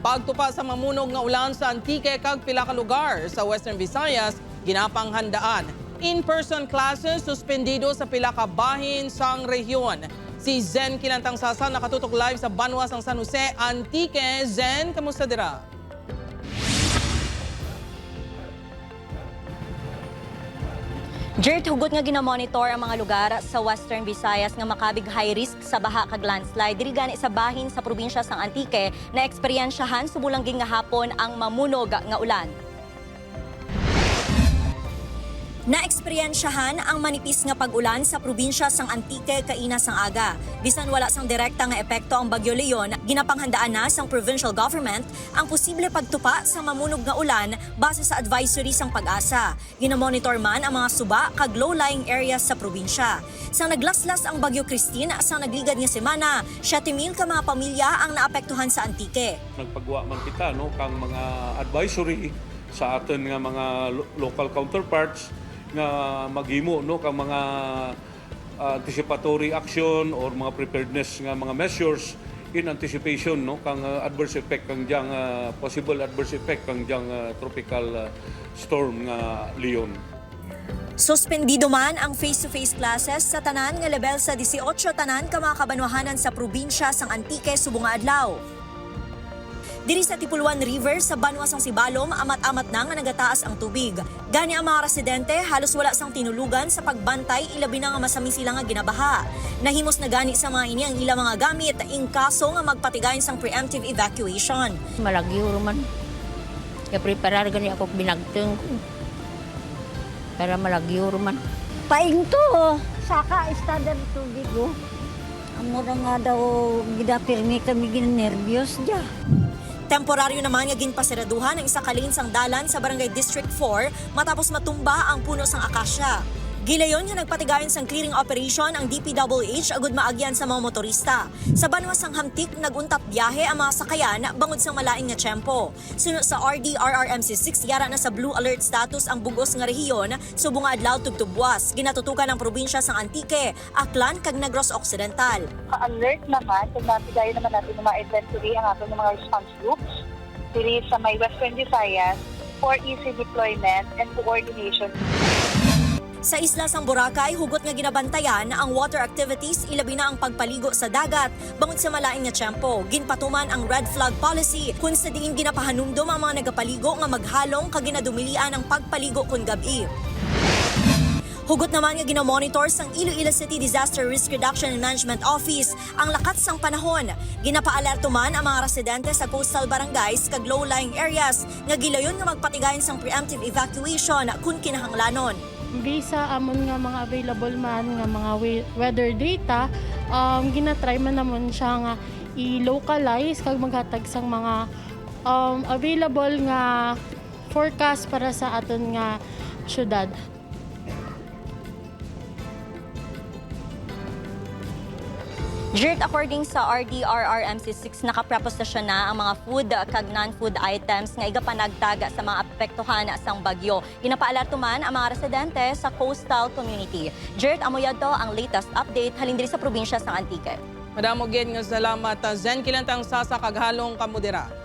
Pagtupa sa mamunog nga ulan sa Antique kag pila ka lugar sa Western Visayas, ginapang handaan. In-person classes suspendido sa pila ka bahin sang rehiyon. Si Zen Kilantang Sasa nakatutok live sa Banwa sang San Jose, Antique. Zen, kamusta dira? Dirt hugot nga ginamonitor ang mga lugar sa Western Visayas nga makabig high risk sa baha kag landslide diri gani sa bahin sa probinsya sang Antique na eksperyensyahan sumulangging nga hapon ang mamunog nga ulan. Naeksperyensyahan ang manipis nga pag-ulan sa probinsya sang Antique kaina sang aga. Bisan wala sang direkta nga epekto ang Bagyo Leon, ginapanghandaan na sang provincial government ang posible pagtupa sa mamunog nga ulan base sa advisory sang pag-asa. Ginamonitor man ang mga suba kag low-lying areas sa probinsya. Sang naglaslas ang Bagyo Christine sang nagligad nga semana, 7,000 ka mga pamilya ang naapektuhan sa Antique. nagpagawa man kita no kang mga advisory sa aton nga mga lo- local counterparts nga maghimo no kang mga uh, anticipatory action or mga preparedness nga mga measures in anticipation no kang uh, adverse effect kang diyang uh, possible adverse effect kang diyang uh, tropical uh, storm nga Leon. Suspendido man ang face-to-face classes sa tanan nga level sa 18 tanan ka mga kabanwahanan sa probinsya sang Antique subong nga adlaw. Diri sa Tipuluan River sa Banwa sang Sibalom, amat-amat na nga nagataas ang tubig. Gani ang mga residente halos wala sang tinulugan sa pagbantay ilabi na nga masami sila nga ginabaha. Nahimos na gani sa mga ini ang ilang mga gamit ing kaso nga magpatigayon sang preemptive evacuation. malagyo man. Kaya preparar gani ako binagteng ko. Para malagyo man. Paing to, saka standard tubig oh. Amo na nga daw gidapirmi kami ginervyos dya. Temporaryo naman nga ginpasiraduhan ang isa kalinsang dalan sa Barangay District 4 matapos matumba ang puno sang akasya. Gilayon nga nagpatigayon sang clearing operation ang DPWH agud maagyan sa mga motorista. Sa banwa sang hamtik naguntap biyahe ang mga sakayan bangod sang malain nga tiyempo. Sunod sa RDRRMC6 yara na sa blue alert status ang bugos nga rehiyon subong adlaw tugtubwas. Ginatutukan ang probinsya sang Antique, Aklan kag Negros Occidental. alert naman kung nabigayan naman natin ng mga inventory ang ating mga response groups diri sa may Western Visayas for easy deployment and coordination. Sa isla sang Boracay, hugot nga ginabantayan ang water activities ilabi na ang pagpaligo sa dagat bangod sa malain nga tiyempo. Ginpatuman ang red flag policy kung sa diin ginapahanumdom ang mga nagapaligo nga maghalong kag ginadumilian ang pagpaligo kun gabi. Hugot naman nga ginamonitor sang Iloilo City Disaster Risk Reduction and Management Office ang lakat sang panahon. Ginapaalerto man ang mga residente sa coastal barangays kag low-lying areas nga gilayon nga magpatigayon sang preemptive evacuation kung kinahanglanon. Based sa amon nga mga available man nga mga we- weather data, um, ginatry man namon siya nga i-localize kag maghatag sang mga um, available nga forecast para sa aton nga syudad. Jirt, according sa RDRRMC6, nakaprepostasyon na ang mga food kag non-food items nga igapanagtaga sa mga apektuhan sang bagyo. Ginapaalarto man ang mga residente sa coastal community. Jirt, amoyad to ang latest update halin diri sa probinsya sang Antique. Madamo gid nga salamat Zen Kilantang Sasa kag halong kamudira.